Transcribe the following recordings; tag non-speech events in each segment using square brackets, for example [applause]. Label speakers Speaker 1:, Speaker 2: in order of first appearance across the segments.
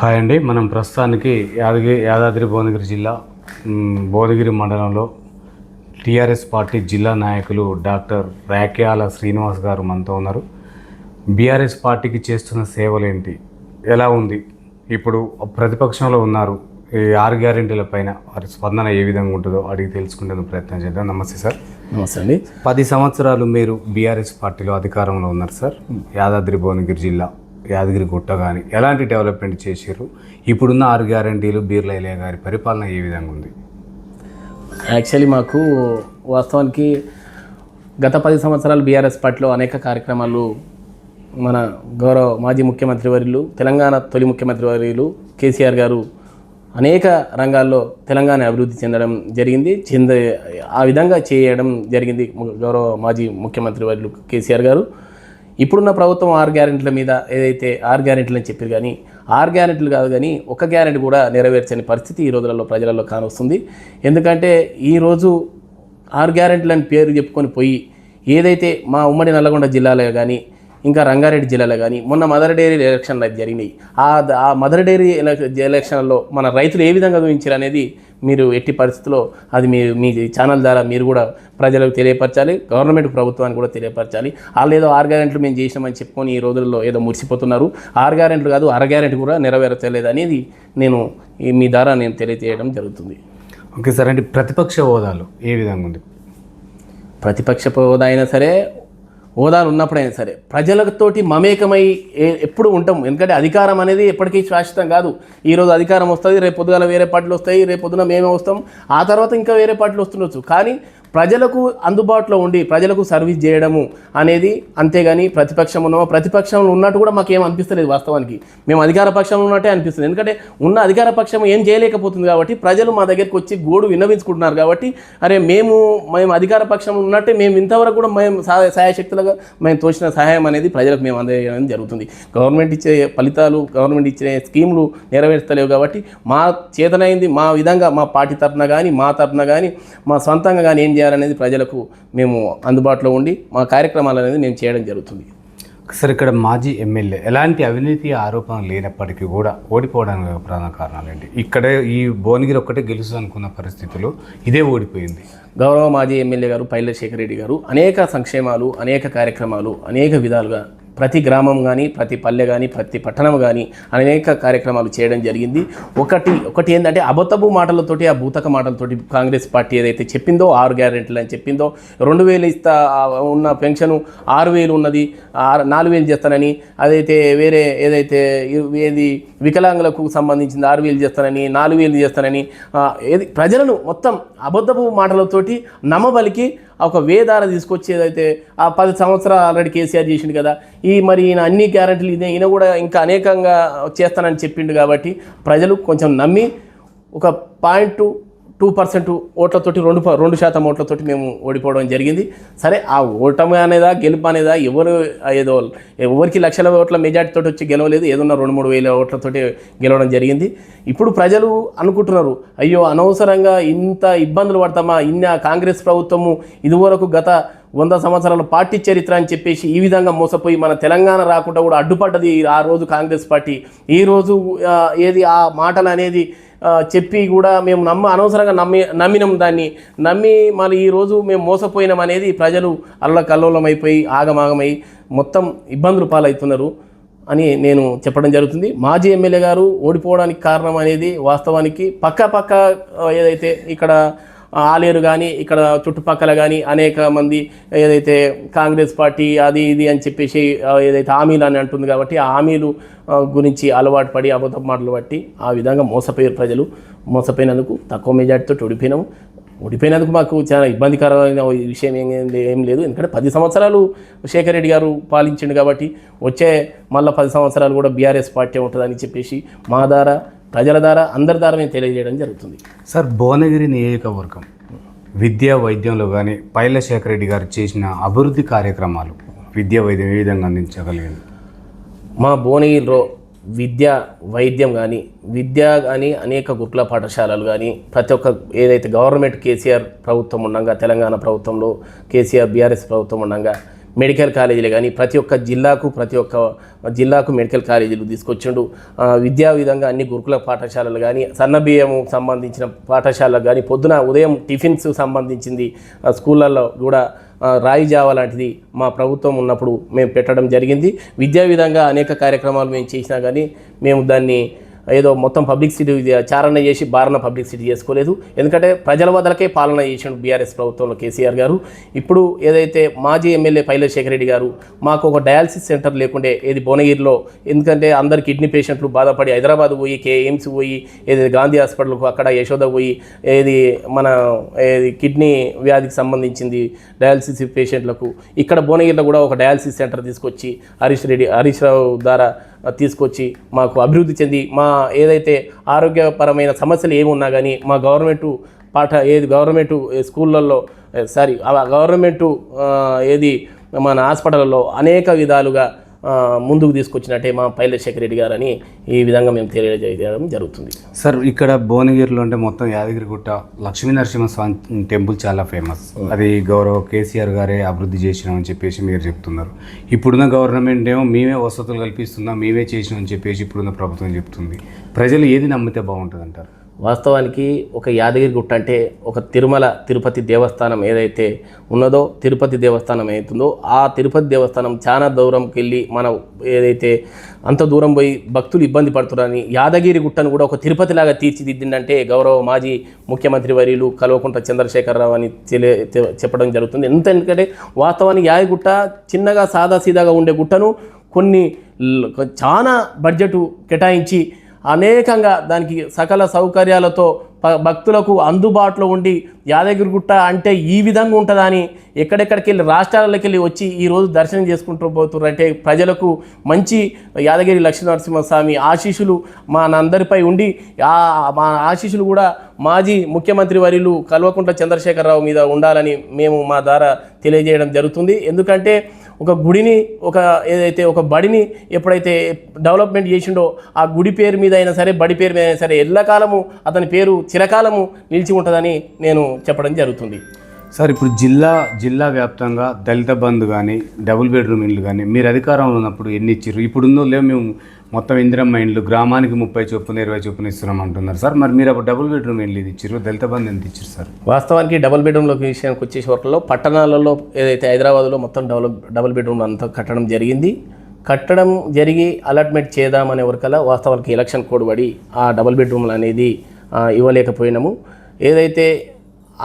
Speaker 1: Hi అండి. మనం ప్రస్తుతానికి యాదగిరి యాదాద్రి భువనగిరి జిల్లా భువనగిరి మండలంలో టీఆర్ఎస్ పార్టీ జిల్లా నాయకులు డాక్టర్ ర్యాక్యాల శ్రీనివాస్ గారు మనతో ఉన్నారు. బీఆర్ఎస్ పార్టీకి చేస్తున్న సేవలేంటి? ఎలా ఉంది? ఇప్పుడు ప్రతిపక్షంలో ఉన్నారు. ఈ ఆరు గ్యారెంటీల పైన వారి స్పందన ఏ విధంగా ఉంటుందో అడిగి తెలుసుకునే ప్రయత్నం చేద్దాం. నమస్తే సార్.
Speaker 2: నమస్తే అండి.
Speaker 1: పది సంవత్సరాలు మీరు బీఆర్ఎస్ పార్టీలో అధికారంలో ఉన్నారు సార్. యాదాద్రి భువనగిరి జిల్లా. యాదగిరి గుట్ట కానీ ఎలాంటి డెవలప్మెంట్ చేశారు ఇప్పుడున్న ఆరు గ్యారంటీలు బీర్లైలే గారి పరిపాలన ఏ విధంగా ఉంది?
Speaker 2: యాక్చువల్లీ మాకు వాస్తవానికి గత పది సంవత్సరాలు బీఆర్ఎస్ పార్టీలో అనేక కార్యక్రమాలు మన గౌరవ మాజీ ముఖ్యమంత్రి వర్యులు తెలంగాణ తొలి ముఖ్యమంత్రి వర్యులు కేసీఆర్ గారు అనేక రంగాల్లో తెలంగాణ అభివృద్ధి చెందడం జరిగింది. చెంద ఆ విధంగా చేయడం జరిగింది గౌరవ మాజీ ముఖ్యమంత్రి వర్యులు కేసీఆర్ గారు. ఇప్పుడున్న ప్రభుత్వం ఆరు గ్యారెంటీల మీద ఏదైతే ఆరు గ్యారెంటీలు అని చెప్పారు కానీ ఆరు గ్యారెంటీలు కాదు కానీ ఒక గ్యారెంటీ కూడా నెరవేర్చని పరిస్థితి ఈ రోజులలో ప్రజలలో కానొస్తుంది. ఎందుకంటే ఈరోజు ఆరు గ్యారెంటీలని అని పేరు చెప్పుకొని పోయి ఏదైతే మా ఉమ్మడి నల్లగొండ జిల్లాలో కానీ ఇంకా రంగారెడ్డి జిల్లాలో కానీ మొన్న మదర్ డైరీ ఎలక్షన్లు అయితే జరిగినాయి. ఆ ఆ మదర్ డైరీ ఎలక్- ఎలక్షన్లో మన రైతులు ఏ విధంగా చూపించారు అనేది మీరు ఎట్టి పరిస్థితుల్లో అది మీ మీ ఛానల్ ద్వారా మీరు కూడా ప్రజలకు తెలియపరచాలి గవర్నమెంట్ ప్రభుత్వానికి కూడా తెలియపరచాలి. వాళ్ళు ఏదో ఆరు గ్యారెంట్లు మేము చేసినామని చెప్పుకొని ఈ రోజుల్లో ఏదో మురిసిపోతున్నారు. ఆరు గ్యారెంట్లు కాదు అర గ్యారెంటీ కూడా నెరవేర్చలేదు అనేది నేను ఈ మీ ద్వారా నేను తెలియజేయడం జరుగుతుంది.
Speaker 1: ఓకే సార్ అంటే ప్రతిపక్ష హోదాలు ఏ విధంగా ఉంది?
Speaker 2: ప్రతిపక్ష హోదా అయినా సరే హోదాలు ఉన్నప్పుడైనా సరే ప్రజలతోటి మమేకమై ఏ- ఎప్పుడు ఉంటాం. ఎందుకంటే అధికారం అనేది ఎప్పటికీ శాశ్వతం కాదు. ఈరోజు అధికారం వస్తుంది రేపు పొద్దుగాల వేరే పార్టీలు వస్తాయి రేపు పొద్దున మేమే వస్తాం. ఆ తర్వాత ఇంకా వేరే పార్టీలు వస్తుండొచ్చు. కానీ ప్రజలకు అందుబాటులో ఉండి ప్రజలకు సర్వీస్ చేయడము అనేది అంతేగాని ప్రతిపక్షం ఉన్నామో ప్రతిపక్షంలో ఉన్నట్టు కూడా మాకేం అనిపిస్తలేదు వాస్తవానికి. మేము అధికార పక్షంలో ఉన్నట్టే అనిపిస్తుంది. ఎందుకంటే ఉన్న అధికార పక్షం ఏం చేయలేకపోతుంది కాబట్టి ప్రజలు మా దగ్గరికి వచ్చి గోడు విన్నవించుకుంటున్నారు కాబట్టి అరే మేము మేము అధికార పక్షం ఉన్నట్టే మేము ఇంతవరకు కూడా మేము సహాయ సహాయశక్తులుగా మేము తోచిన సహాయం అనేది ప్రజలకు మేము అందజేయడం జరుగుతుంది. గవర్నమెంట్ ఇచ్చే ఫలితాలు గవర్నమెంట్ ఇచ్చే స్కీములు నెరవేర్చలేవు కాబట్టి మా చేతనైంది మా విధంగా మా పార్టీ తరఫున కానీ మా తరఫున కానీ మా సొంతంగా కానీ ఏం చేయాలి? చేయాలనేది ప్రజలకు మేము అందుబాటులో ఉండి మా కార్యక్రమాలు అనేది మేము చేయడం జరుగుతుంది.
Speaker 1: సార్ ఇక్కడ మాజీ ఎమ్మెల్యే ఎలాంటి అవినీతి ఆరోపణలు లేనప్పటికీ కూడా ఓడిపోవడానికి ప్రధాన కారణాలు ఏంటి? ఇక్కడే ఈ భువనగిరి ఒక్కటే గెలుసు అనుకున్న పరిస్థితుల్లో ఇదే ఓడిపోయింది.
Speaker 2: గౌరవ మాజీ ఎమ్మెల్యే గారు పైల శేఖర్ రెడ్డి గారు అనేక సంక్షేమాలు అనేక కార్యక్రమాలు అనేక విధాలుగా ప్రతి గ్రామం కానీ ప్రతి పల్లె కానీ ప్రతి పట్టణం కానీ అనేక కార్యక్రమాలు చేయడం జరిగింది. ఒకటి ఒకటి ఏంటంటే అబద్ధపు మాటలతోటి ఆ భూతక మాటలతోటి కాంగ్రెస్ పార్టీ ఏదైతే చెప్పిందో ఆరు గ్యారెంటీలు అని చెప్పిందో రెండు వేలు ఇస్తా ఉన్న పెన్షన్ ఆరు వేలు ఉన్నది ఆరు నాలుగు వేలు చేస్తానని అదైతే వేరే ఏదైతే ఏది వికలాంగులకు సంబంధించింది ఆరు వేలు చేస్తానని నాలుగు వేలు చేస్తానని ఏది ప్రజలను మొత్తం అబద్ధపు మాటలతోటి నమ్మబలికి ఒక వేదార తీసుకొచ్చి ఏదైతే ఆ పది సంవత్సరాలు ఆల్రెడీ కేసీఆర్ చేసిండు కదా. ఈ మరి ఈయన అన్ని గ్యారెంటీలు ఇదే ఈయన కూడా ఇంకా అనేకంగా చేస్తానని చెప్పిండు కాబట్టి ప్రజలు కొంచెం నమ్మి ఒక పాయింట్ టూ పర్సెంట్ ఓట్లతోటి రెండు రెండు శాతం ఓట్లతోటి మేము ఓడిపోవడం జరిగింది. సరే ఆ ఓటమి అనేదా గెలుపు అనేదా ఎవరు ఏదో ఎవరికి లక్షల ఓట్ల మెజార్టీతో వచ్చి గెలవలేదు ఏదన్నా రెండు మూడు వేల ఓట్లతోటి గెలవడం జరిగింది. ఇప్పుడు ప్రజలు అనుకుంటున్నారు అయ్యో అనవసరంగా ఇంత ఇబ్బందులు పడతామా ఇన్న కాంగ్రెస్ ప్రభుత్వము ఇదివరకు గత వంద సంవత్సరాల పార్టీ చరిత్ర అని చెప్పేసి ఈ విధంగా మోసపోయి మన తెలంగాణ రాకుండా కూడా అడ్డుపడ్డది ఆ రోజు కాంగ్రెస్ పార్టీ. ఈ రోజు ఏది ఆ మాటలు అనేది చెప్పి కూడా మేము నమ్మ అనవసరంగా నమ్మి నమ్మినాం దాన్ని. నమ్మి మరి ఈరోజు మేము మోసపోయినాం అనేది ప్రజలు అల్లకల్లోలం అయిపోయి ఆగమాగమై మొత్తం ఇబ్బందులు పాలవుతున్నారు అని నేను చెప్పడం జరుగుతుంది. మాజీ ఎమ్మెల్యే గారు ఓడిపోవడానికి కారణం అనేది వాస్తవానికి పక్క పక్క ఏదైతే ఇక్కడ ఆలేరు కానీ ఇక్కడ చుట్టుపక్కల కానీ అనేక మంది ఏదైతే కాంగ్రెస్ పార్టీ అది ఇది అని చెప్పేసి ఏదైతే హామీలు అని అంటుంది కాబట్టి ఆ హామీలు గురించి అలవాటు పడి అబద్ధ మాటలు బట్టి ఆ విధంగా మోసపోయారు ప్రజలు. మోసపోయినందుకు తక్కువ మెజార్టీతో ఓడిపోయినాము. ఓడిపోయినందుకు మాకు చాలా ఇబ్బందికరమైన విషయం ఏం ఏం లేదు. ఎందుకంటే పది సంవత్సరాలు శేఖర్ రెడ్డి గారు పాలించిండు కాబట్టి వచ్చే మళ్ళీ పది సంవత్సరాలు కూడా బీఆర్ఎస్ పార్టీ ఉంటుందని చెప్పేసి మా ద్వారా ప్రజల ద్వారా అందరి ద్వారా మేము తెలియజేయడం జరుగుతుంది.
Speaker 1: సార్ భువనగిరి నియోజకవర్గం విద్యా వైద్యంలో కానీ పైల శేఖర్ రెడ్డి గారు చేసిన అభివృద్ధి కార్యక్రమాలు విద్యా వైద్యం ఏ విధంగా అందించగలిగింది?
Speaker 2: మా భువనగిరిలో విద్య వైద్యం కానీ విద్య కానీ అనేక గురుకుల పాఠశాలలు కానీ ప్రతి ఒక్క ఏదైతే గవర్నమెంట్ కేసీఆర్ ప్రభుత్వం ఉండగా తెలంగాణ ప్రభుత్వంలో కేసీఆర్ బీఆర్ఎస్ ప్రభుత్వం ఉండగా మెడికల్ కాలేజీలు కానీ ప్రతి ఒక్క జిల్లాకు ప్రతి ఒక్క జిల్లాకు మెడికల్ కాలేజీలు తీసుకొచ్చిండు. విద్యా విధంగా అన్ని గురుకుల పాఠశాలలు కానీ సన్నబియ్యము సంబంధించిన పాఠశాలలు కానీ పొద్దున ఉదయం టిఫిన్స్ సంబంధించింది స్కూళ్ళల్లో కూడా రాయి జావ లాంటిది మా ప్రభుత్వం ఉన్నప్పుడు మేము పెట్టడం జరిగింది. విద్యా విధంగా అనేక కార్యక్రమాలు మేము చేసినా కానీ మేము దాన్ని ఏదో మొత్తం పబ్లిక్ సిటీ చారణ చేసి బారణ పబ్లిక్ సిటీ చేసుకోలేదు. ఎందుకంటే ప్రజల వదలకే పాలన చేసిండు బీఆర్ఎస్ ప్రభుత్వంలో కేసీఆర్ గారు. ఇప్పుడు ఏదైతే మాజీ ఎమ్మెల్యే పైలశేఖర రెడ్డి గారు మాకు ఒక డయాలసిస్ సెంటర్ లేకుండే ఏది భువనగిరిలో ఎందుకంటే అందరు కిడ్నీ పేషెంట్లు బాధపడి హైదరాబాద్ పోయి కే పోయి ఏది గాంధీ హాస్పిటల్కు అక్కడ యశోద పోయి ఏది మన ఏది కిడ్నీ వ్యాధికి సంబంధించింది డయాలసిస్ పేషెంట్లకు ఇక్కడ భువనగిరిలో కూడా ఒక డయాలసిస్ సెంటర్ తీసుకొచ్చి హరీష్ రెడ్డి హరీష్ రావు ద్వారా తీసుకొచ్చి మాకు అభివృద్ధి చెంది మా ఏదైతే ఆరోగ్యపరమైన సమస్యలు ఏమున్నా కానీ మా గవర్నమెంటు పాఠ ఏది గవర్నమెంటు స్కూళ్ళల్లో సారీ గవర్నమెంటు ఏది మన హాస్పిటల్లో అనేక విధాలుగా ముందుకు తీసుకొచ్చినట్టే మా పైలట్ శేఖర్ రెడ్డి గారని ఈ విధంగా మేము తెలియజేయడం జరుగుతుంది.
Speaker 1: సార్ ఇక్కడ భువనగిరిలో అంటే మొత్తం యాదగిరిగుట్ట లక్ష్మీ నరసింహస్వామి టెంపుల్ చాలా ఫేమస్. అది గౌరవ కేసీఆర్ గారే అభివృద్ధి చేసినామని చెప్పేసి మీరు చెప్తున్నారు. ఇప్పుడున్న గవర్నమెంట్ ఏమో మేమే వసతులు కల్పిస్తున్నాం మేమే చేసినామని చెప్పేసి ఇప్పుడున్న ప్రభుత్వం చెప్తుంది. ప్రజలు ఏది నమ్మితే బాగుంటుంది అంటారు
Speaker 2: వాస్తవానికి ఒక యాదగిరి గుట్ట అంటే ఒక తిరుమల తిరుపతి దేవస్థానం ఏదైతే ఉన్నదో తిరుపతి దేవస్థానం అవుతుందో ఆ తిరుపతి దేవస్థానం చాలా దూరంకి వెళ్ళి మన ఏదైతే అంత దూరం పోయి భక్తులు ఇబ్బంది పడుతున్నారని యాదగిరి గుట్టను కూడా ఒక తిరుపతిలాగా తీర్చిదిద్దిందంటే గౌరవ మాజీ ముఖ్యమంత్రి వర్యులు కల్వకుంట్ల చంద్రశేఖరరావు అని తెలియ చెప్పడం జరుగుతుంది. ఎంత ఎందుకంటే వాస్తవానికి యాదగిరిగుట్ట చిన్నగా సాదాసీదాగా ఉండే గుట్టను కొన్ని చాలా బడ్జెట్ కేటాయించి అనేకంగా దానికి సకల సౌకర్యాలతో ప- భక్తులకు అందుబాటులో ఉండి యాదగిరిగుట్ట అంటే ఈ విధంగా ఉంటుందని ఎక్కడెక్కడికి వెళ్ళి రాష్ట్రాలకు వెళ్ళి వచ్చి ఈరోజు దర్శనం చేసుకుంటూ పోతున్నారు అంటే ప్రజలకు మంచి యాదగిరి లక్ష్మీనరసింహస్వామి ఆశీస్సులు మా అందరిపై ఉండి మా ఆశీస్సులు కూడా మాజీ ముఖ్యమంత్రి వర్యులు కల్వకుంట్ల చంద్రశేఖరరావు మీద ఉండాలని మేము మా ద్వారా తెలియజేయడం జరుగుతుంది. ఎందుకంటే ఒక గుడిని ఒక ఏదైతే ఒక బడిని ఎప్పుడైతే డెవలప్మెంట్ చేసిండో ఆ గుడి పేరు మీద అయినా సరే బడి పేరు మీద అయినా సరే ఎల్లకాలము అతని పేరు చిరకాలము నిలిచి ఉంటుందని నేను చెప్పడం జరుగుతుంది.
Speaker 1: సార్ ఇప్పుడు జిల్లా జిల్లా వ్యాప్తంగా దళిత బంధు కానీ డబుల్ బెడ్రూమ్ ఇల్లు కానీ మీరు అధికారంలో ఉన్నప్పుడు ఎన్ని ఇచ్చారు ఇప్పుడుందో లేవు మేము మొత్తం ఇందిరమ్మ ఇండ్లు గ్రామానికి ముప్పై చొప్పున ఇరవై చొప్పున ఇస్తున్నాం అంటున్నారు సార్. మరి మీరు అప్పుడు డబుల్ బెడ్రూమ్ ఇండ్లు ఇది ఇచ్చారు? దళిత బంధు ఎంత ఇచ్చారు సార్?
Speaker 2: వాస్తవానికి డబుల్ బెడ్రూమ్లోకి విషయానికి వచ్చేసి వరకులో పట్టణాలలో ఏదైతే హైదరాబాద్లో మొత్తం డబుల్ డబుల్ బెడ్రూమ్ అంతా కట్టడం జరిగింది. కట్టడం జరిగి అలాట్మెంట్ చేద్దామనే వరకల్లా వాస్తవానికి ఎలక్షన్ కోడ్ పడి ఆ డబుల్ బెడ్రూమ్లు అనేది ఇవ్వలేకపోయినాము. ఏదైతే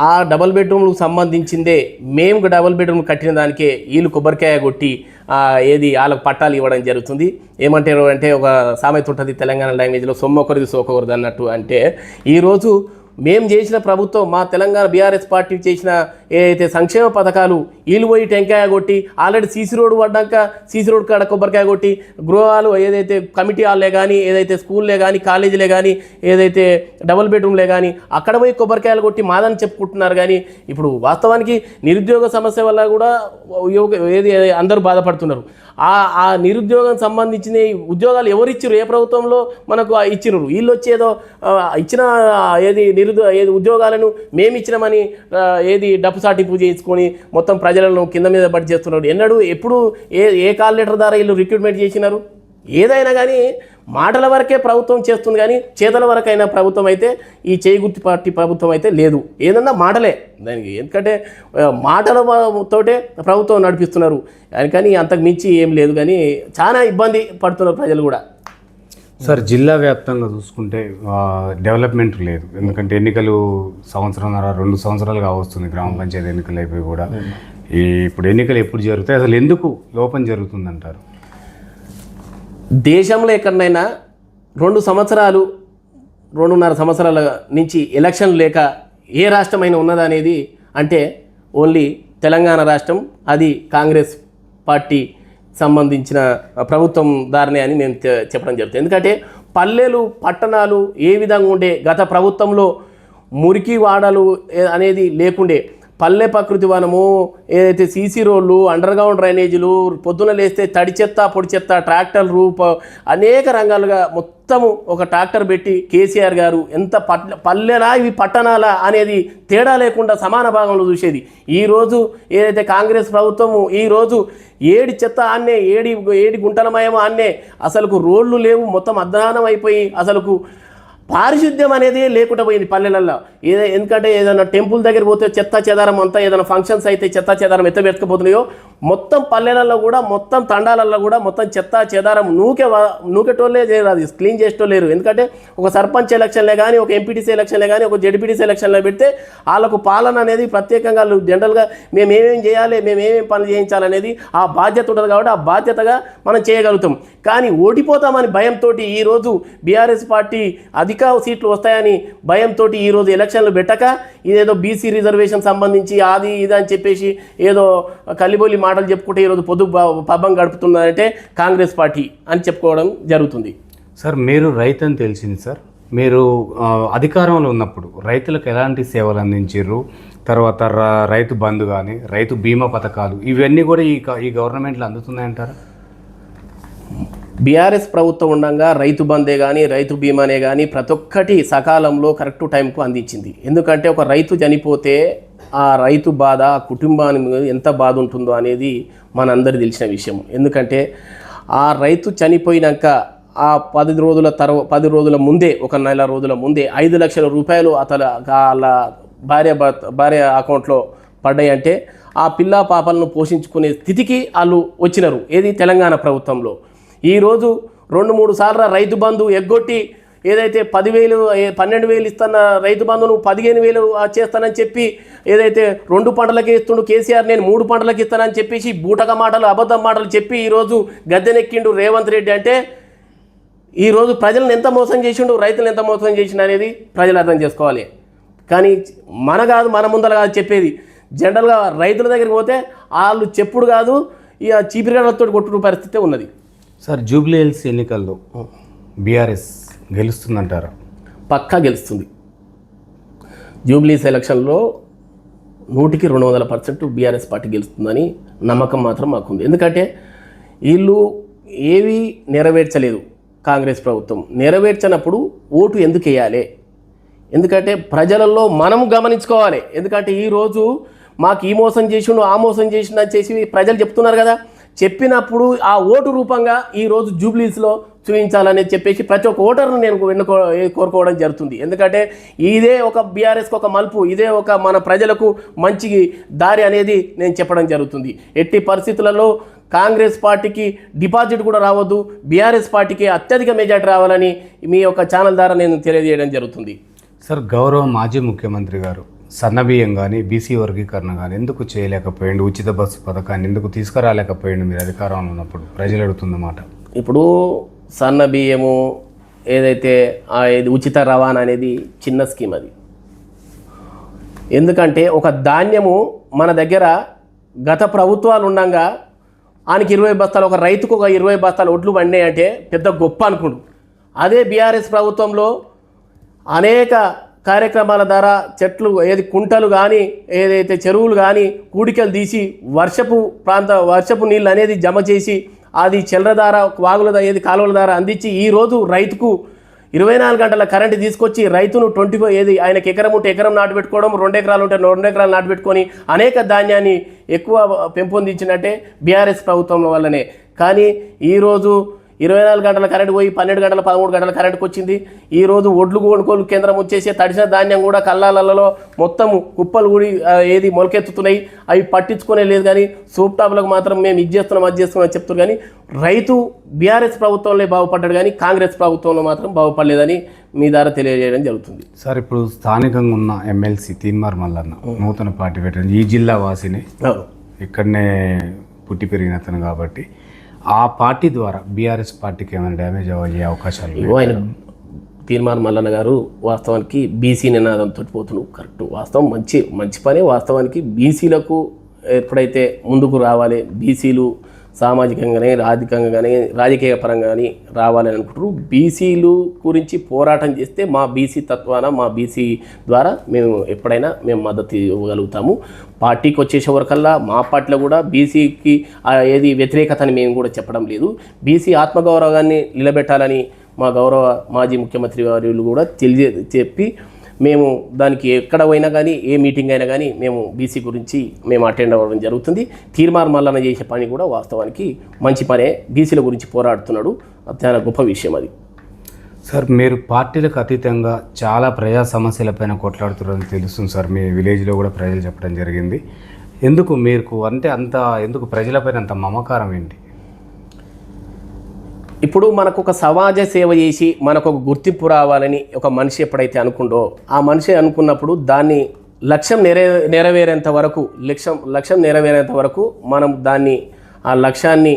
Speaker 2: ఆ డబల్ బెడ్రూమ్లకు సంబంధించిందే మేము డబల్ బెడ్రూమ్ కట్టిన దానికే వీళ్ళు కొబ్బరికాయ కొట్టి ఏది వాళ్ళకు పట్టాలు ఇవ్వడం జరుగుతుంది. ఏమంటారు అంటే ఒక సామెత ఉంటుంది తెలంగాణ లాంగ్వేజ్లో సొమ్మొకరిది సోకొకరిది అన్నట్టు. అంటే ఈరోజు మేము చేసిన ప్రభుత్వం మా తెలంగాణ బీఆర్ఎస్ పార్టీ చేసిన ఏదైతే సంక్షేమ పథకాలు వీళ్ళు పోయి టెంకాయ కొట్టి ఆల్రెడీ సీసీ రోడ్డు పడ్డాక సీసీ రోడ్ కాడ కొబ్బరికాయ కొట్టి గృహాలు ఏదైతే కమిటీ హాల్లే కానీ ఏదైతే స్కూల్లే కానీ కాలేజీలే కానీ ఏదైతే డబుల్ బెడ్రూమ్లే కానీ అక్కడ పోయి కొబ్బరికాయలు కొట్టి మాదని చెప్పుకుంటున్నారు కానీ ఇప్పుడు వాస్తవానికి నిరుద్యోగ సమస్య వల్ల కూడా యువక ఏది అందరూ బాధపడుతున్నారు. ఆ ఆ నిరుద్యోగం సంబంధించిన ఉద్యోగాలు ఎవరు ఏ ప్రభుత్వంలో మనకు ఇచ్చిర్రు వీళ్ళు వచ్చేదో ఇచ్చిన ఏది నిరుద్యో ఏది ఉద్యోగాలను మేమిచ్చినామని ఏది డప్పు సాటింపు చేసుకొని మొత్తం ప్రజలను కింద మీద బట్టి చేస్తున్నారు. ఎన్నడూ ఎప్పుడు ఏ ఏ కాల్ లెటర్ ద్వారా వీళ్ళు రిక్రూట్మెంట్ చేసినారు? ఏదైనా కానీ మాటల వరకే ప్రభుత్వం చేస్తుంది కానీ చేతల వరకైనా ప్రభుత్వం అయితే ఈ చేయి పార్టీ ప్రభుత్వం అయితే లేదు. ఏదన్నా మాటలే. దానికి ఎందుకంటే మాటల తోటే ప్రభుత్వం నడిపిస్తున్నారు. కానీ అంతకు మించి ఏం లేదు. కానీ చాలా ఇబ్బంది పడుతున్నారు ప్రజలు కూడా.
Speaker 1: సార్ జిల్లా వ్యాప్తంగా చూసుకుంటే డెవలప్మెంట్ లేదు. ఎందుకంటే ఎన్నికలు సంవత్సరంన్నర రెండు సంవత్సరాలుగా వస్తుంది గ్రామ పంచాయతీ ఎన్నికలు అయిపోయి కూడా. ఇప్పుడు ఎన్నికలు ఎప్పుడు జరుగుతాయి? అసలు ఎందుకు లోపం జరుగుతుందంటారు?
Speaker 2: దేశంలో ఎక్కడైనా రెండు సంవత్సరాలు రెండున్నర సంవత్సరాల నుంచి ఎలక్షన్ లేక ఏ రాష్ట్రమైనా ఉన్నదనేది అంటే ఓన్లీ తెలంగాణ రాష్ట్రం అది కాంగ్రెస్ పార్టీ సంబంధించిన ప్రభుత్వం దారినే అని మేము చెప్పడం జరుగుతుంది. ఎందుకంటే పల్లెలు పట్టణాలు ఏ విధంగా ఉండే గత ప్రభుత్వంలో మురికి వాడలు అనేది లేకుండే పల్లె ప్రకృతి వనము ఏదైతే సీసీ రోడ్లు అండర్గ్రౌండ్ డ్రైనేజీలు పొద్దున లేస్తే తడి చెత్త పొడి చెత్త ట్రాక్టర్లు అనేక రంగాలుగా మొత్తం మొత్తము ఒక ట్రాక్టర్ పెట్టి కేసీఆర్ గారు ఎంత పట్ల పల్లెలా ఇవి పట్టణాలా అనేది తేడా లేకుండా సమాన భాగంలో చూసేది. ఈరోజు ఏదైతే కాంగ్రెస్ ప్రభుత్వము ఈరోజు ఏడి చెత్త అన్నే ఏడి ఏడి గుంటలమయం అన్నే అసలుకు రోడ్లు లేవు మొత్తం అధ్వానం అయిపోయి అసలుకు పారిశుద్ధ్యం అనేది లేకుండా పోయింది పల్లెలలో ఏదో ఎందుకంటే ఏదైనా టెంపుల్ దగ్గర పోతే చెత్త చెదారం అంతా ఏదైనా ఫంక్షన్స్ అయితే చెత్త చెదారం ఎత్త మొత్తం పల్లెలలో కూడా మొత్తం తండాలలో కూడా మొత్తం చెత్త చెదారం నూకే నూకెటోళ్ళే చేయరాదు అది. క్లీన్ చేసేటోళ్ళు లేరు. ఎందుకంటే ఒక సర్పంచ్ ఎలక్షన్లే కానీ ఒక ఎంపీటీసీ ఎలక్షన్లే కానీ ఒక జడ్పీటీసీ ఎలక్షన్లో పెడితే వాళ్ళకు పాలన అనేది ప్రత్యేకంగా వాళ్ళు జనరల్గా మేము ఏమేం చేయాలి మేము ఏమేం పనులు చేయించాలనేది ఆ బాధ్యత ఉంటుంది కాబట్టి ఆ బాధ్యతగా మనం చేయగలుగుతాం. కానీ ఓడిపోతామని భయంతో ఈరోజు బీఆర్ఎస్ పార్టీ అధిక సీట్లు వస్తాయని భయంతో ఈరోజు ఎలక్షన్లు పెట్టక ఇదేదో బీసీ రిజర్వేషన్ సంబంధించి అది ఇది అని చెప్పేసి ఏదో కలిబోలి మాటలు చెప్పుకుంటే ఈరోజు పొద్దు పబ్బం గడుపుతుందంటే కాంగ్రెస్ పార్టీ అని చెప్పుకోవడం జరుగుతుంది.
Speaker 1: సార్ మీరు రైతు అని తెలిసింది సార్. మీరు అధికారంలో ఉన్నప్పుడు రైతులకు ఎలాంటి సేవలు అందించారు తర్వాత రైతు బంధు కానీ రైతు బీమా పథకాలు ఇవన్నీ కూడా ఈ ఈ గవర్నమెంట్లో అందుతున్నాయంటారా?
Speaker 2: బీఆర్ఎస్ ప్రభుత్వం ఉండగా రైతు బందే కానీ రైతు బీమానే కానీ ప్రతి ఒక్కటి సకాలంలో కరెక్ట్ టైంకు అందించింది. ఎందుకంటే ఒక రైతు చనిపోతే ఆ రైతు బాధ ఆ కుటుంబానికి మీద ఎంత బాధ ఉంటుందో అనేది మనందరి తెలిసిన విషయం. ఎందుకంటే ఆ రైతు చనిపోయినాక ఆ పది రోజుల తర్వా పది రోజుల ముందే ఒక నెల రోజుల ముందే ఐదు లక్షల రూపాయలు అతను వాళ్ళ భార్య భార్య అకౌంట్లో పడ్డాయంటే ఆ పిల్ల పాపలను పోషించుకునే స్థితికి వాళ్ళు వచ్చినారు. ఏది? తెలంగాణ ప్రభుత్వంలో. ఈరోజు రెండు మూడు సార్లు రైతు బంధు ఎగ్గొట్టి ఏదైతే పదివేలు పన్నెండు వేలు ఇస్తున్న రైతు బంధును పదిహేను వేలు చేస్తానని చెప్పి ఏదైతే రెండు పంటలకి ఇస్తుండు కేసీఆర్ నేను మూడు పంటలకి ఇస్తానని చెప్పేసి బూటక మాటలు అబద్ధం మాటలు చెప్పి ఈరోజు గద్దెనెక్కిండు రేవంత్ రెడ్డి అంటే ఈరోజు ప్రజలను ఎంత మోసం చేసిండు రైతులను ఎంత మోసం చేసిండు అనేది ప్రజలు అర్థం చేసుకోవాలి. కానీ మన కాదు మన ముందర కాదు చెప్పేది. జనరల్గా రైతుల దగ్గరికి పోతే వాళ్ళు చెప్పుడు కాదు ఇక చీపిరిగడలతో కొట్టుడు పరిస్థితి ఉన్నది.
Speaker 1: సార్ జూబ్లీ హిల్స్ ఎన్నికల్లో బీఆర్ఎస్ గెలుస్తుందంటారా?
Speaker 2: పక్కా గెలుస్తుంది. జూబ్లీస్ ఎలక్షన్లో నూటికి రెండు వందల పర్సెంట్ బీఆర్ఎస్ పార్టీ గెలుస్తుందని నమ్మకం మాత్రం మాకుంది. ఎందుకంటే వీళ్ళు ఏవి నెరవేర్చలేదు కాంగ్రెస్ ప్రభుత్వం. నెరవేర్చనప్పుడు ఓటు ఎందుకు వేయాలి? ఎందుకంటే ప్రజలలో మనం గమనించుకోవాలి. ఎందుకంటే ఈరోజు మాకు ఈ మోసం చేసిండు ఆ మోసం చేసిండు అని చేసి ప్రజలు చెప్తున్నారు కదా. చెప్పినప్పుడు ఆ ఓటు రూపంగా ఈరోజు జూబ్లీస్లో చూపించాలని చెప్పేసి ప్రతి ఒక్క ఓటర్ను నేను ఎన్నుకో కోరుకోవడం జరుగుతుంది. ఎందుకంటే ఇదే ఒక బీఆర్ఎస్కి ఒక మలుపు ఇదే ఒక మన ప్రజలకు మంచి దారి అనేది నేను చెప్పడం జరుగుతుంది. ఎట్టి పరిస్థితులలో కాంగ్రెస్ పార్టీకి డిపాజిట్ కూడా రావద్దు బీఆర్ఎస్ పార్టీకి అత్యధిక మెజార్టీ రావాలని మీ యొక్క ఛానల్ ద్వారా నేను తెలియజేయడం జరుగుతుంది.
Speaker 1: సార్ గౌరవ మాజీ ముఖ్యమంత్రి గారు సన్నబియ్యం కానీ బీసీ వర్గీకరణ కానీ ఎందుకు చేయలేకపోయిండు? ఉచిత బస్సు పథకాన్ని ఎందుకు తీసుకురాలేకపోయిండు మీరు అధికారంలో ఉన్నప్పుడు? ప్రజలు అడుగుతున్నమాట
Speaker 2: ఇప్పుడు సన్న బియ్యము ఏదైతే ఆ ఇది ఉచిత రవాణా అనేది చిన్న స్కీమ్ అది. ఎందుకంటే ఒక ధాన్యము మన దగ్గర గత ప్రభుత్వాలు ఉండగా ఆయనకి ఇరవై బస్తాలు ఒక రైతుకు ఒక ఇరవై బస్తాలు ఒడ్లు పండినాయి అంటే పెద్ద గొప్ప అనుకుండు. అదే బీఆర్ఎస్ ప్రభుత్వంలో అనేక కార్యక్రమాల ద్వారా చెట్లు ఏది కుంటలు కానీ ఏదైతే చెరువులు కానీ కూడికలు తీసి వర్షపు ప్రాంత వర్షపు నీళ్ళు అనేది జమ చేసి అది చెల్లర ధార వాగుల ఏది కాలువల ధార అందించి ఈరోజు రైతుకు ఇరవై నాలుగు గంటల కరెంటు తీసుకొచ్చి రైతును ట్వంటీ ఫోర్ ఏది ఆయనకి ఎకరం ఉంటే ఎకరం నాటు పెట్టుకోవడం రెండు ఎకరాలు ఉంటే రెండు ఎకరాలు నాటు పెట్టుకొని అనేక ధాన్యాన్ని ఎక్కువ పెంపొందించినట్టే బీఆర్ఎస్ ప్రభుత్వం వల్లనే. కానీ ఈరోజు ఇరవై నాలుగు గంటల కరెంట్ పోయి పన్నెండు గంటల పదమూడు గంటల కరెంట్కి వచ్చింది. ఈ రోజు ఒడ్లు కొనుగోలు కేంద్రం వచ్చేసి తడిసిన ధాన్యం కూడా కల్లాలలో మొత్తం కుప్పలు కూడి ఏది మొలకెత్తుతున్నాయి. అవి పట్టించుకునే లేదు కానీ సూప్ టాప్లకు మాత్రం మేము ఇది చేస్తున్నాం అది చేస్తున్నాం అని చెప్తారు కానీ రైతు బీఆర్ఎస్ ప్రభుత్వంలో బాగుపడ్డాడు కానీ కాంగ్రెస్ ప్రభుత్వంలో మాత్రం బాగుపడలేదని మీ ద్వారా తెలియజేయడం జరుగుతుంది.
Speaker 1: సార్ ఇప్పుడు స్థానికంగా ఉన్న ఎమ్మెల్సీ తీన్మార్ మల్లన్న నూతన పార్టీ పెట్టింది ఈ జిల్లా వాసిని ఇక్కడనే పుట్టి పెరిగిన అతను కాబట్టి ఆ పార్టీ ద్వారా బీఆర్ఎస్ పార్టీకి ఏమైనా డ్యామేజ్ అయ్యే అవకాశాలు
Speaker 2: ఆయన తీర్మాన్ మల్లన్న గారు వాస్తవానికి బీసీ నినాదంతో పోతున్నాడు కరెక్ట్. వాస్తవం మంచి మంచి పని. వాస్తవానికి బీసీలకు ఎప్పుడైతే ముందుకు రావాలి బీసీలు సామాజికంగా కానీ రాజకీయంగా కానీ రాజకీయ పరంగా కానీ రావాలని అనుకుంటారు బీసీలు గురించి పోరాటం చేస్తే మా బీసీ తత్వాన మా బీసీ ద్వారా మేము ఎప్పుడైనా మేము మద్దతు ఇవ్వగలుగుతాము. పార్టీకి వచ్చేసే వరకల్లా మా పార్టీలో కూడా బీసీకి ఏది వ్యతిరేకత అని మేము కూడా చెప్పడం లేదు. బీసీ ఆత్మగౌరవాన్ని నిలబెట్టాలని మా గౌరవ మాజీ ముఖ్యమంత్రి వారు కూడా తెలియ చెప్పి మేము దానికి ఎక్కడ పోయినా కానీ ఏ మీటింగ్ అయినా కానీ మేము బీసీ గురించి మేము అటెండ్ అవ్వడం జరుగుతుంది. తీర్మార్ మల్లన చేసే పని కూడా వాస్తవానికి మంచి పనే. బీసీల గురించి పోరాడుతున్నాడు. అది చాలా గొప్ప విషయం అది.
Speaker 1: సార్ మీరు పార్టీలకు అతీతంగా చాలా ప్రజా సమస్యలపైన కొట్లాడుతున్నారని తెలుస్తుంది సార్. మీ విలేజ్లో కూడా ప్రజలు చెప్పడం జరిగింది. ఎందుకు మీకు అంటే అంత ఎందుకు ప్రజలపైన అంత మమకారం ఏంటి?
Speaker 2: ఇప్పుడు మనకు ఒక సమాజ సేవ చేసి మనకు ఒక గుర్తింపు రావాలని ఒక మనిషి ఎప్పుడైతే అనుకుండో ఆ మనిషి అనుకున్నప్పుడు దాన్ని లక్ష్యం నెరవే నెరవేరేంత వరకు లక్ష్యం లక్ష్యం నెరవేరేంత వరకు మనం దాన్ని ఆ లక్ష్యాన్ని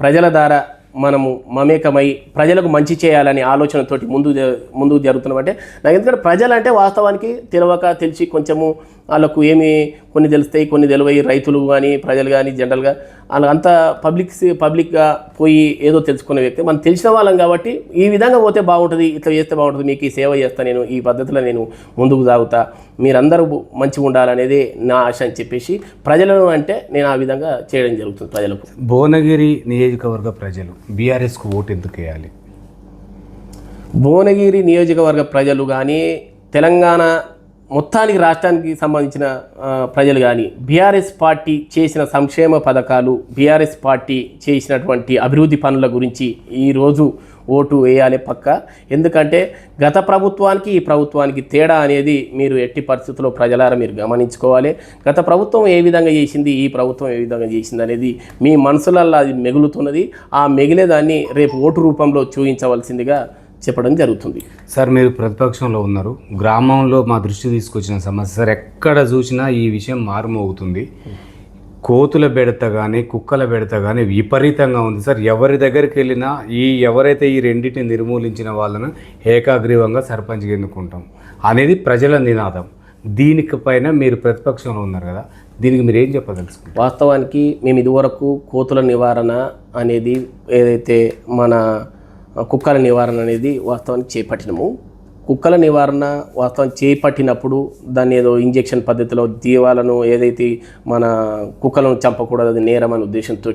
Speaker 2: ప్రజల ద్వారా మనము మమేకమై ప్రజలకు మంచి చేయాలని ఆలోచనతోటి ముందు ముందుకు ముందుకు జరుగుతున్నామంటే నాకు ఎందుకంటే ప్రజలంటే వాస్తవానికి తెలియక తెలిసి కొంచెము వాళ్ళకు ఏమి కొన్ని తెలుస్తాయి కొన్ని తెలివై రైతులు కానీ ప్రజలు కానీ జనరల్గా వాళ్ళ అంతా పబ్లిక్ పబ్లిక్గా పోయి ఏదో తెలుసుకునే వ్యక్తి. మనం తెలిసిన వాళ్ళం కాబట్టి ఈ విధంగా పోతే బాగుంటుంది ఇట్లా చేస్తే బాగుంటుంది మీకు ఈ సేవ చేస్తా నేను ఈ పద్ధతిలో నేను ముందుకు సాగుతా మీరందరూ మంచిగా ఉండాలనేది నా ఆశ అని చెప్పేసి ప్రజలను అంటే నేను ఆ విధంగా చేయడం జరుగుతుంది ప్రజలకు.
Speaker 1: భువనగిరి నియోజకవర్గ ప్రజలు బీఆర్ఎస్కు ఓటు ఎందుకు వేయాలి?
Speaker 2: భువనగిరి నియోజకవర్గ ప్రజలు కానీ తెలంగాణ మొత్తానికి రాష్ట్రానికి సంబంధించిన ప్రజలు కానీ బీఆర్ఎస్ పార్టీ చేసిన సంక్షేమ పథకాలు బీఆర్ఎస్ పార్టీ చేసినటువంటి అభివృద్ధి పనుల గురించి ఈరోజు ఓటు వేయాలి పక్క. ఎందుకంటే గత ప్రభుత్వానికి ఈ ప్రభుత్వానికి తేడా అనేది మీరు ఎట్టి పరిస్థితుల్లో ప్రజలారా మీరు గమనించుకోవాలి. గత ప్రభుత్వం ఏ విధంగా చేసింది ఈ ప్రభుత్వం ఏ విధంగా చేసింది అనేది మీ మనసులల్లో అది మెగులుతున్నది. ఆ మిగిలేదాన్ని రేపు ఓటు రూపంలో చూపించవలసిందిగా చెప్పడం జరుగుతుంది.
Speaker 1: సార్ మీరు ప్రతిపక్షంలో ఉన్నారు. గ్రామంలో మా దృష్టి తీసుకొచ్చిన సమస్య సార్ ఎక్కడ చూసినా ఈ విషయం మారుమోగుతుంది. కోతుల బెడత కానీ కుక్కల బెడత కానీ విపరీతంగా ఉంది సార్. ఎవరి దగ్గరికి వెళ్ళినా ఈ ఎవరైతే ఈ రెండింటిని నిర్మూలించిన వాళ్ళను ఏకాగ్రీవంగా సర్పంచ్గా ఎన్నుకుంటాం అనేది ప్రజల నినాదం. దీనికి పైన మీరు ప్రతిపక్షంలో ఉన్నారు కదా దీనికి మీరు ఏం చెప్పదలుచుకుంటారు?
Speaker 2: వాస్తవానికి మేము ఇదివరకు కోతుల నివారణ అనేది ఏదైతే మన కుక్కల నివారణ అనేది వాస్తవానికి చేపట్టినము. కుక్కల నివారణ వాస్తవం చేపట్టినప్పుడు దాన్ని ఏదో ఇంజెక్షన్ పద్ధతిలో దీవాలను ఏదైతే మన కుక్కలను చంపకూడదు అది నేరం అనే ఉద్దేశంతో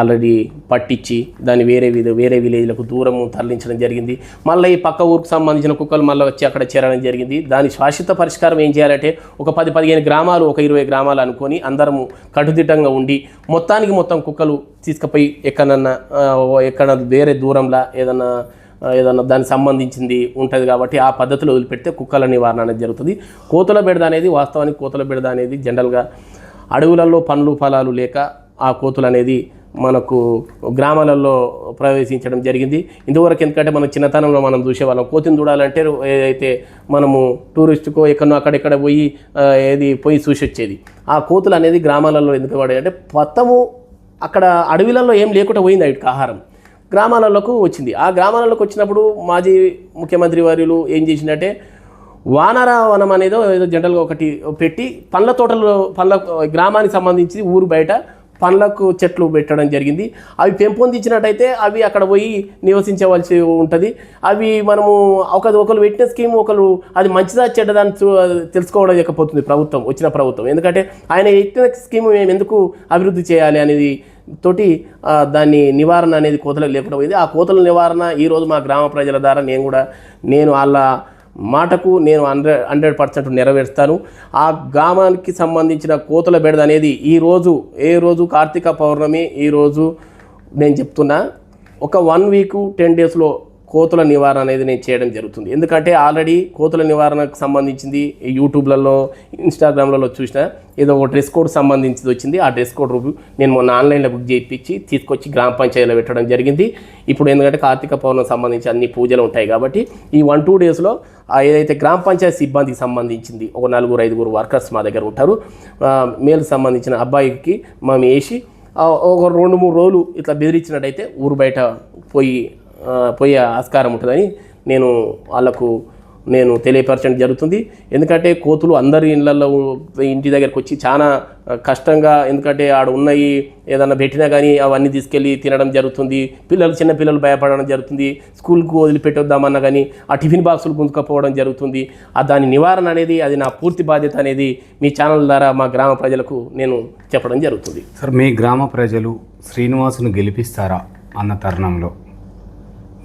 Speaker 2: ఆల్రెడీ పట్టించి దాన్ని వేరే విధ వేరే విలేజ్లకు దూరము తరలించడం జరిగింది. మళ్ళీ ఈ పక్క ఊరికి సంబంధించిన కుక్కలు మళ్ళీ వచ్చి అక్కడ చేరడం జరిగింది. దాని శాశ్వత పరిష్కారం ఏం చేయాలంటే ఒక పది పదిహేను గ్రామాలు ఒక ఇరవై గ్రామాలు అనుకొని అందరము కటుదిట్టంగా ఉండి మొత్తానికి మొత్తం కుక్కలు తీసుకుపోయి ఎక్కడన్నా ఎక్కడ వేరే దూరంలో ఏదన్నా ఏదన్నా దానికి సంబంధించింది ఉంటుంది కాబట్టి ఆ పద్ధతిలో వదిలిపెడితే కుక్కల నివారణ అనేది జరుగుతుంది. కోతుల బెడద అనేది వాస్తవానికి కోతుల బెడద అనేది జనరల్గా అడవులలో పండ్లు ఫలాలు లేక ఆ కోతులు అనేది మనకు గ్రామాలలో ప్రవేశించడం జరిగింది. ఇంతవరకు ఎందుకంటే మన చిన్నతనంలో మనం చూసేవాళ్ళం. కోతిని చూడాలంటే ఏదైతే మనము టూరిస్టుకో ఎక్కడో అక్కడెక్కడ పోయి ఏది పోయి చూసి వచ్చేది ఆ కోతులు అనేది గ్రామాలలో ఎందుకు పడాయి అంటే మొత్తము అక్కడ అడవిలలో ఏం లేకుండా పోయింది వాటికి ఆహారం. గ్రామాలలోకి వచ్చింది. ఆ గ్రామాలలోకి వచ్చినప్పుడు మాజీ ముఖ్యమంత్రి వర్యులు ఏం చేసిందంటే వానర వనం అనేది ఏదో జనరల్గా ఒకటి పెట్టి పండ్ల తోటలు పండ్ల గ్రామానికి సంబంధించి ఊరు బయట పండ్లకు చెట్లు పెట్టడం జరిగింది. అవి పెంపొందించినట్టయితే అవి అక్కడ పోయి నివసించవలసి ఉంటుంది. అవి మనము ఒక ఒకరు పెట్టిన స్కీమ్ ఒకరు అది మంచిదా చెడ్డదా అని చూ- తెలుసుకోవడం లేకపోతుంది ప్రభుత్వం వచ్చిన ప్రభుత్వం. ఎందుకంటే ఆయన పెట్టిన స్కీమ్ మేము ఎందుకు అభివృద్ధి చేయాలి అనేది తోటి దాన్ని నివారణ అనేది కోతలకు లేకుండా పోయింది. ఆ కోతల నివారణ ఈరోజు మా గ్రామ ప్రజల ద్వారా నేను కూడా నేను వాళ్ళ మాటకు నేను హండ్రెడ్ హండ్రెడ్ పర్సెంట్ నెరవేరుస్తాను. ఆ గ్రామానికి సంబంధించిన కోతల బెడద అనేది ఈరోజు ఏ రోజు కార్తీక పౌర్ణమి ఈరోజు నేను చెప్తున్నా ఒక వన్ వీక్ టెన్ డేస్లో కోతుల నివారణ అనేది నేను చేయడం జరుగుతుంది. ఎందుకంటే ఆల్రెడీ కోతుల నివారణకు సంబంధించింది యూట్యూబ్లలో ఇన్స్టాగ్రామ్లలో చూసిన ఏదో ఒక డ్రెస్ కోడ్ సంబంధించింది వచ్చింది. ఆ డ్రెస్ కోడ్ రూపు నేను మొన్న ఆన్లైన్లో బుక్ చేయించి తీసుకొచ్చి గ్రామ పంచాయతీలో పెట్టడం జరిగింది. ఇప్పుడు ఎందుకంటే కార్తీక పౌర్ణం సంబంధించి అన్ని పూజలు ఉంటాయి కాబట్టి ఈ వన్ టూ డేస్లో ఏదైతే గ్రామ పంచాయతీ సిబ్బందికి సంబంధించింది ఒక నలుగురు ఐదుగురు వర్కర్స్ మా దగ్గర ఉంటారు. మేల్ సంబంధించిన అబ్బాయికి మేము వేసి ఒక రెండు మూడు రోజులు ఇట్లా బెదిరించినట్టయితే ఊరు బయట పోయి పోయే ఆస్కారం ఉంటుందని నేను వాళ్ళకు నేను తెలియపరచడం జరుగుతుంది. ఎందుకంటే కోతులు అందరి ఇళ్ళల్లో ఇంటి దగ్గరకు వచ్చి చాలా కష్టంగా ఎందుకంటే ఆడ ఉన్నాయి ఏదన్నా పెట్టినా కానీ అవన్నీ తీసుకెళ్ళి తినడం జరుగుతుంది. పిల్లలు చిన్న పిల్లలు భయపడడం జరుగుతుంది. స్కూల్కు వదిలిపెట్టొద్దామన్నా కానీ ఆ టిఫిన్ బాక్సులు గుంజుకపోవడం జరుగుతుంది. ఆ దాని నివారణ అనేది అది నా పూర్తి బాధ్యత అనేది మీ ఛానల్ ద్వారా మా గ్రామ ప్రజలకు నేను చెప్పడం జరుగుతుంది.
Speaker 1: సార్ మీ గ్రామ ప్రజలు శ్రీనివాసును గెలిపిస్తారా అన్న తరుణంలో?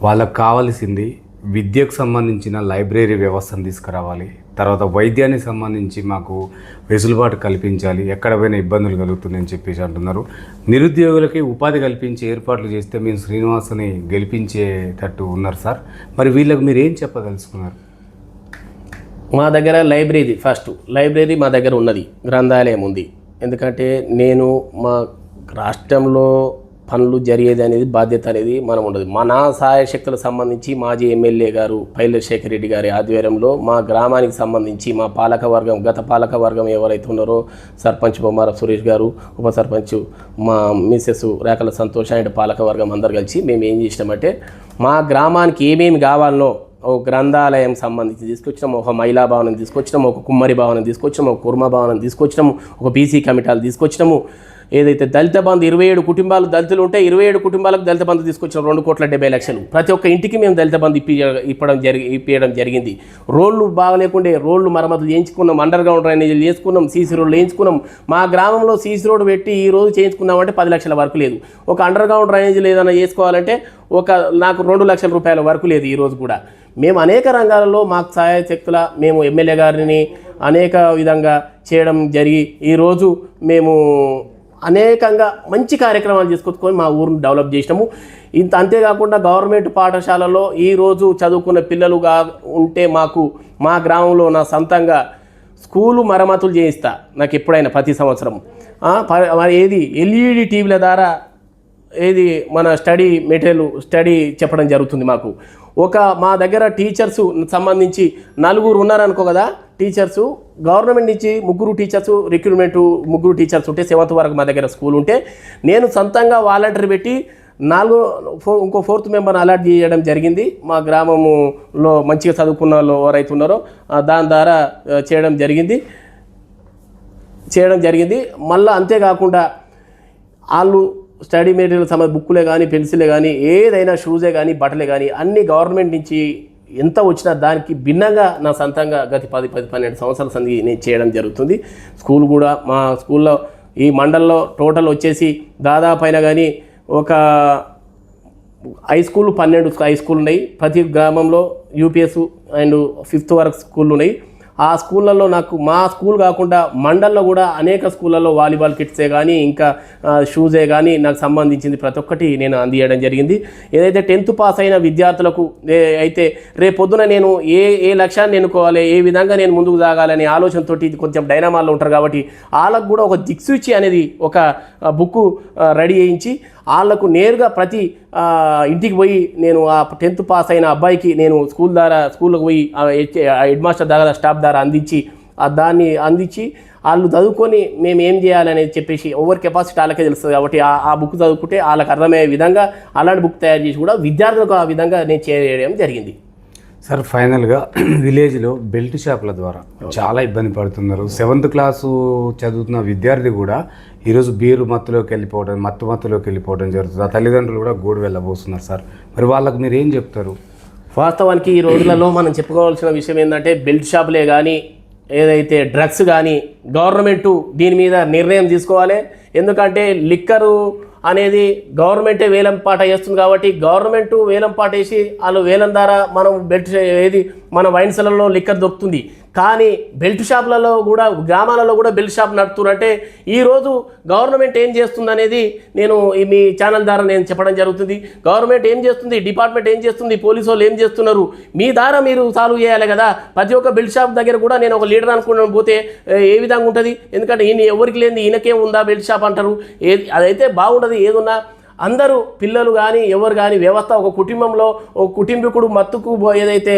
Speaker 1: వాళ్ళకు కావాల్సింది విద్యకు సంబంధించిన లైబ్రరీ వ్యవస్థను తీసుకురావాలి. తర్వాత వైద్యానికి సంబంధించి మాకు వెసులుబాటు కల్పించాలి. ఎక్కడ పోయినా ఇబ్బందులు కలుగుతుందని చెప్పేసి అంటున్నారు. నిరుద్యోగులకి ఉపాధి కల్పించే ఏర్పాట్లు చేస్తే మేము శ్రీనివాసుని గెలిపించేటట్టు ఉన్నారు సార్. మరి వీళ్ళకి మీరు ఏం చెప్పదలుచుకున్నారు?
Speaker 2: మా దగ్గర లైబ్రరీ ఫస్ట్. లైబ్రరీ మా దగ్గర ఉన్నది. గ్రంథాలయం ఉంది. ఎందుకంటే నేను మా రాష్ట్రంలో పనులు జరిగేది అనేది బాధ్యత అనేది మనం ఉండదు. మన సహాయ శక్తులకు సంబంధించి మాజీ ఎమ్మెల్యే గారు పైల శేఖర్ రెడ్డి గారి ఆధ్వర్యంలో మా గ్రామానికి సంబంధించి మా పాలక వర్గం గత పాలక వర్గం ఎవరైతే ఉన్నారో సర్పంచ్ బొమ్మార సురేష్ గారు ఉప సర్పంచ్ మా మిస్సెస్ రేఖల సంతోష్ అండ్ పాలక వర్గం అందరు కలిసి మేము ఏం చేసినామంటే మా గ్రామానికి ఏమేమి కావాలనో ఒక గ్రంథాలయం సంబంధించి తీసుకొచ్చినాము ఒక మహిళా భవనం తీసుకొచ్చినాము ఒక కుమ్మరి భవనం తీసుకొచ్చినాము ఒక కుర్మ భవనం తీసుకొచ్చినాము ఒక బీసీ కమిటాలు తీసుకొచ్చినాము. ఏదైతే దళిత బంధు ఇరవై ఏడు కుటుంబాలు దళితులు ఉంటే ఇరవై ఏడు కుటుంబాలకు దళిత బంధు తీసుకొచ్చిన రెండు కోట్ల డెబ్బై లక్షలు. ప్రతి ఒక్క ఇంటికి మేము దళిత బంధు ఇప్పి ఇప్పడం జరిగి ఇప్పించడం జరిగింది. రోడ్లు బాగలేకుండే రోడ్లు మరమ్మతులు చేయించుకున్నాం అండర్ గ్రౌండ్ డ్రైనేజీలు చేసుకున్నాం సీసీ రోడ్లు వేయించుకున్నాం మా గ్రామంలో సీసీ రోడ్డు పెట్టి ఈ రోజు చేయించుకున్నామంటే పది లక్షల వరకు లేదు. ఒక అండర్ గ్రౌండ్ డ్రైనేజీలు ఏదైనా చేసుకోవాలంటే ఒక నాకు రెండు లక్షల రూపాయల వరకు లేదు ఈరోజు కూడా. మేము అనేక రంగాలలో మాకు సహాయ శక్తుల మేము ఎమ్మెల్యే గారిని అనేక విధంగా చేయడం జరిగి ఈరోజు మేము అనేకంగా మంచి కార్యక్రమాలు చేసుకొచ్చుకొని మా ఊరిని డెవలప్ చేసినాము. ఇంత అంతేకాకుండా గవర్నమెంట్ పాఠశాలలో ఈరోజు చదువుకున్న పిల్లలుగా ఉంటే మాకు మా గ్రామంలో నా సొంతంగా స్కూలు మరమ్మతులు చేయిస్తా నాకు ఎప్పుడైనా ప్రతి సంవత్సరం. ప- మరి ఏది? ఎల్ఈడి టీవీల ద్వారా ఏది? మన స్టడీ మెటీరియల్ స్టడీ చెప్పడం జరుగుతుంది మాకు. ఒక మా దగ్గర టీచర్స్ సంబంధించి నలుగురు ఉన్నారనుకో కదా టీచర్స్ గవర్నమెంట్ నుంచి ముగ్గురు టీచర్స్ రిక్రూట్మెంట్ ముగ్గురు టీచర్స్ ఉంటే సెవెంత్ వరకు మా దగ్గర స్కూల్ ఉంటే నేను సొంతంగా వాలంటీర్ పెట్టి నాలుగో ఫో ఇంకో ఫోర్త్ మెంబర్ని అలాట్ చేయడం జరిగింది. మా గ్రామములో మంచిగా చదువుకున్న వాళ్ళు ఎవరైతే ఉన్నారో దాని ద్వారా చేయడం జరిగింది. చేయడం జరిగింది. మళ్ళీ అంతేకాకుండా వాళ్ళు స్టడీ మెటీరియల్ సమ బుక్కులే కానీ పెన్సిలే కానీ ఏదైనా షూజే కానీ బట్టలే కానీ అన్ని గవర్నమెంట్ నుంచి ఎంత వచ్చినా దానికి భిన్నంగా నా సొంతంగా గత పది పది పన్నెండు సంవత్సరాల సంధి నేను చేయడం జరుగుతుంది. స్కూల్ కూడా మా స్కూల్లో ఈ మండల్లో టోటల్ వచ్చేసి దాదాపు అయినా కానీ ఒక హై స్కూల్ పన్నెండు హై స్కూల్ ఉన్నాయి. ప్రతి గ్రామంలో యూపీఎస్ అండ్ ఫిఫ్త్ వరకు స్కూళ్ళు ఉన్నాయి. ఆ స్కూళ్ళల్లో నాకు మా స్కూల్ కాకుండా మండల్లో కూడా అనేక స్కూళ్ళల్లో వాలీబాల్ కిట్సే కానీ ఇంకా షూజే షూసే కానీ నాకు సంబంధించింది ప్రతి ఒక్కటి నేను అందియడం జరిగింది. ఏదైతే టెన్త్ పాస్ అయిన విద్యార్థులకు అయితే రేపొద్దున నేను ఏ ఏ లక్ష్యాన్ని ఎన్నుకోవాలి ఏ విధంగా నేను ముందుకు సాగాలనే ఆలోచనతో కొంచెం డైనామాల్లో ఉంటారు కాబట్టి వాళ్ళకు కూడా ఒక దిక్సూచి అనేది ఒక బుక్ రెడీ చేయించి వాళ్ళకు నేరుగా ప్రతి ఇంటికి పోయి నేను ఆ టెన్త్ పాస్ అయిన అబ్బాయికి నేను స్కూల్ ద్వారా స్కూల్కి పోయి హెడ్ మాస్టర్ ద్వారా స్టాఫ్ ద్వారా అందించి ఆ దాన్ని అందించి వాళ్ళు చదువుకొని మేము ఏం చేయాలనేది చెప్పేసి ఓవర్ కెపాసిటీ వాళ్ళకే తెలుస్తుంది కాబట్టి ఆ ఆ బుక్ చదువుకుంటే వాళ్ళకి అర్థమయ్యే విధంగా అలాంటి బుక్ తయారు చేసి కూడా విద్యార్థులకు ఆ విధంగా నేను చేయడం జరిగింది.
Speaker 1: సార్ ఫైనల్గా [clears throat] విలేజ్లో బెల్ట్ షాపుల ద్వారా చాలా ఇబ్బంది పడుతున్నారు. సెవెంత్ క్లాసు చదువుతున్న విద్యార్థి కూడా ఈరోజు బీరు మత్తులోకి వెళ్ళిపోవడం మత్తు మత్తులోకి వెళ్ళిపోవడం జరుగుతుంది. ఆ తల్లిదండ్రులు కూడా గూడు వెళ్ళబోతున్నారు సార్. మరి వాళ్ళకు మీరు ఏం చెప్తారు?
Speaker 2: వాస్తవానికి ఈ రోజులలో మనం చెప్పుకోవాల్సిన విషయం ఏంటంటే బెల్ట్ షాపులే కానీ ఏదైతే డ్రగ్స్ కానీ గవర్నమెంట్ దీని మీద నిర్ణయం తీసుకోవాలి. ఎందుకంటే లిక్కరు అనేది గవర్నమెంటే వేలం పాట వేస్తుంది కాబట్టి గవర్నమెంట్ వేలం పాట వేసి వాళ్ళు వేలం ద్వారా మనం బెల్ట్ ఏది మన వైన్స్లలో లిక్కర్ దొరుకుతుంది కానీ బెల్ట్ షాపులలో కూడా గ్రామాలలో కూడా బెల్ట్ షాప్ నడుపుతున్నారంటే ఈరోజు గవర్నమెంట్ ఏం చేస్తుంది అనేది నేను ఈ మీ ఛానల్ ద్వారా నేను చెప్పడం జరుగుతుంది. గవర్నమెంట్ ఏం చేస్తుంది? డిపార్ట్మెంట్ ఏం చేస్తుంది? పోలీసు వాళ్ళు ఏం చేస్తున్నారు? మీ ద్వారా మీరు సాల్వ్ చేయాలి కదా. ప్రతి ఒక్క బెల్ట్ షాప్ దగ్గర కూడా నేను ఒక లీడర్ అనుకున్నాను పోతే ఏ, ఏ విధంగా ఉంటుంది? ఎందుకంటే ఈయన ఎవరికి లేని ఈయనకేం ఉందా బెల్ట్ షాప్ అంటారు. ఏది అదైతే బాగుండదు ఏదున్నా అందరూ పిల్లలు కానీ ఎవరు కానీ వ్యవస్థ ఒక కుటుంబంలో ఒక కుటుంబీకుడు మత్తుకు ఏదైతే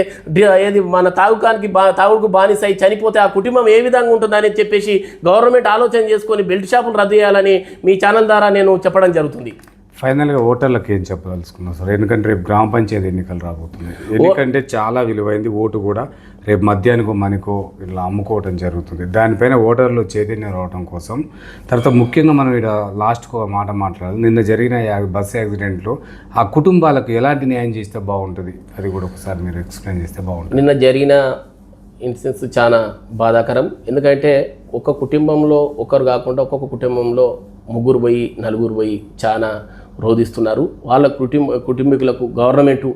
Speaker 2: ఏది మన తాగుకానికి బా తాగుడుకు బానిసై చనిపోతే ఆ కుటుంబం ఏ విధంగా ఉంటుందని చెప్పేసి గవర్నమెంట్ ఆలోచన చేసుకొని బెల్ట్ షాపులు రద్దు చేయాలని మీ ఛానల్ ద్వారా నేను చెప్పడం జరుగుతుంది.
Speaker 1: ఫైనల్గా ఓటర్లకు ఏం చెప్పదలుచుకున్నారు సార్? ఎందుకంటే రేపు గ్రామ పంచాయతీ ఎన్నికలు రాబోతున్నాయి. ఎన్నికంటే చాలా విలువైంది ఓటు కూడా రేపు మధ్యాహ్నకో మనకో ఇట్లా అమ్ముకోవటం జరుగుతుంది. దానిపైన ఓటర్లు చైతన్యం రావడం కోసం తర్వాత ముఖ్యంగా మనం ఇక్కడ లాస్ట్కు మాట మాట్లాడాలి. నిన్న జరిగిన బస్సు యాక్సిడెంట్లో ఆ కుటుంబాలకు ఎలాంటి న్యాయం చేస్తే బాగుంటుంది? అది కూడా ఒకసారి మీరు ఎక్స్ప్లెయిన్ చేస్తే బాగుంటుంది.
Speaker 2: నిన్న జరిగిన ఇన్సిడెన్స్ చాలా బాధాకరం. ఎందుకంటే ఒక కుటుంబంలో ఒకరు కాకుండా ఒక్కొక్క కుటుంబంలో ముగ్గురు పోయి నలుగురు పోయి చాలా రోధిస్తున్నారు. వాళ్ళ కుటుంబ కుటుంబీకులకు గవర్నమెంటు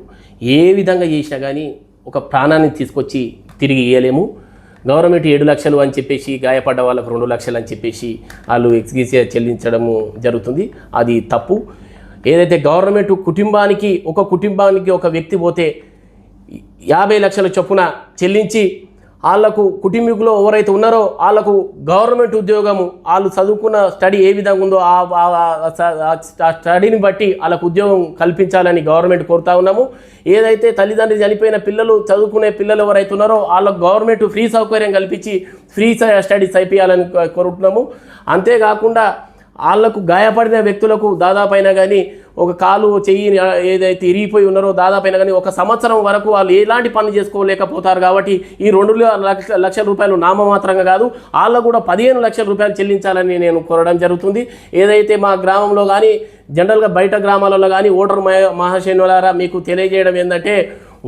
Speaker 2: ఏ విధంగా చేసినా కానీ ఒక ప్రాణాన్ని తీసుకొచ్చి తిరిగి ఇవ్వలేము గవర్నమెంట్ ఏడు లక్షలు అని చెప్పేసి గాయపడ్డ వాళ్ళకు రెండు లక్షలు అని చెప్పేసి వాళ్ళు ఎక్స్గీసీఆర్ చెల్లించడము జరుగుతుంది. అది తప్పు. ఏదైతే గవర్నమెంట్ కుటుంబానికి ఒక కుటుంబానికి ఒక వ్యక్తి పోతే యాభై లక్షల చొప్పున చెల్లించి వాళ్ళకు కుటుంబీకులు ఎవరైతే ఉన్నారో వాళ్ళకు గవర్నమెంట్ ఉద్యోగము వాళ్ళు చదువుకున్న స్టడీ ఏ విధంగా ఉందో ఆ స్టడీని బట్టి వాళ్ళకు ఉద్యోగం కల్పించాలని గవర్నమెంట్ కోరుతా ఉన్నాము. ఏదైతే తల్లిదండ్రులు చనిపోయిన పిల్లలు చదువుకునే పిల్లలు ఎవరైతే ఉన్నారో వాళ్ళకు గవర్నమెంట్ ఫ్రీ సౌకర్యం కల్పించి ఫ్రీ స్టడీస్ అయిపోయాలని కోరుతున్నాము. అంతేకాకుండా వాళ్ళకు గాయపడిన వ్యక్తులకు దాదాపైన కానీ ఒక కాలు చెయ్యి ఏదైతే ఇరిగిపోయి ఉన్నారో దాదాపైన కానీ ఒక సంవత్సరం వరకు వాళ్ళు ఎలాంటి పనులు చేసుకోలేకపోతారు కాబట్టి ఈ రెండు లక్ష లక్షల రూపాయలు నామమాత్రంగా కాదు వాళ్ళు కూడా పదిహేను లక్షల రూపాయలు చెల్లించాలని నేను కోరడం జరుగుతుంది. ఏదైతే మా గ్రామంలో కానీ జనరల్గా బయట గ్రామాలలో కానీ ఓటర్ మహా- మహాశైనులారా మీకు తెలియజేయడం ఏంటంటే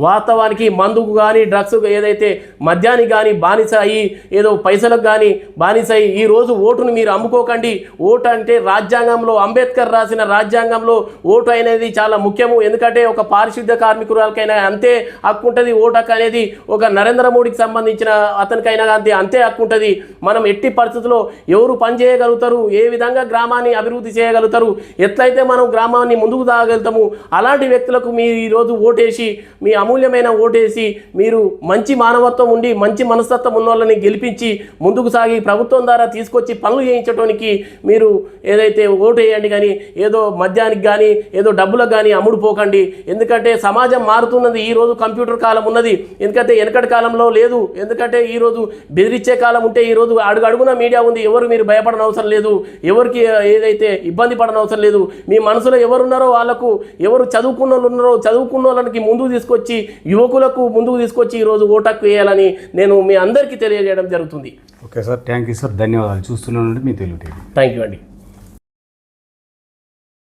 Speaker 2: వాస్తవానికి మందుకు కానీ డ్రగ్స్ ఏదైతే మద్యానికి కానీ బానిస అయ్యి ఏదో పైసలకు కానీ బానిస అయ్యి ఈ రోజు ఓటును మీరు అమ్ముకోకండి. ఓటు అంటే రాజ్యాంగంలో అంబేద్కర్ రాసిన రాజ్యాంగంలో ఓటు అనేది చాలా ముఖ్యము. ఎందుకంటే ఒక పారిశుద్ధ కార్మికురాలకైనా అంతే హక్కు ఉంటుంది. ఓటు హక్కు అనేది ఒక నరేంద్ర మోడీకి సంబంధించిన అతనికైనా అంతే అంతే హక్కు ఉంటుంది. మనం ఎట్టి పరిస్థితుల్లో ఎవరు పని చేయగలుగుతారు? ఏ విధంగా గ్రామాన్ని అభివృద్ధి చేయగలుగుతారు? ఎట్లయితే మనం గ్రామాన్ని ముందుకు తాగలుగుతాము? అలాంటి వ్యక్తులకు మీరు ఈరోజు ఓటేసి మీ అమూల్యమైన ఓటేసి మీరు మంచి మానవత్వం ఉండి మంచి మనస్తత్వం ఉన్న వాళ్ళని గెలిపించి ముందుకు సాగి ప్రభుత్వం ద్వారా తీసుకొచ్చి పనులు చేయించడానికి మీరు ఏదైతే ఓటు వేయండి కానీ ఏదో మద్యానికి కానీ ఏదో డబ్బులకు కానీ అమ్ముడు పోకండి. ఎందుకంటే సమాజం మారుతున్నది ఈరోజు కంప్యూటర్ కాలం ఉన్నది. ఎందుకంటే వెనకటి కాలంలో లేదు. ఎందుకంటే ఈరోజు రోజు బెదిరించే కాలం ఉంటే ఈ రోజు అడుగు అడుగున మీడియా ఉంది. ఎవరు మీరు భయపడనవసరం అవసరం లేదు. ఎవరికి ఏదైతే ఇబ్బంది పడనవసరం అవసరం లేదు. మీ మనసులో ఎవరున్నారో వాళ్ళకు ఎవరు చదువుకున్న వాళ్ళు ఉన్నారో చదువుకున్న వాళ్ళకి ముందుకు తీసుకొచ్చి యువకులకు ముందుకు తీసుకొచ్చి ఈరోజు ఓటక్కు వేయాలని నేను మీ అందరికీ తెలియజేయడం జరుగుతుంది.
Speaker 1: Okay sir thank you sir. ధన్యవాదాలు. చూస్తున్నానండి మీ తెలుగు
Speaker 2: థ్యాంక్ యూ అండి.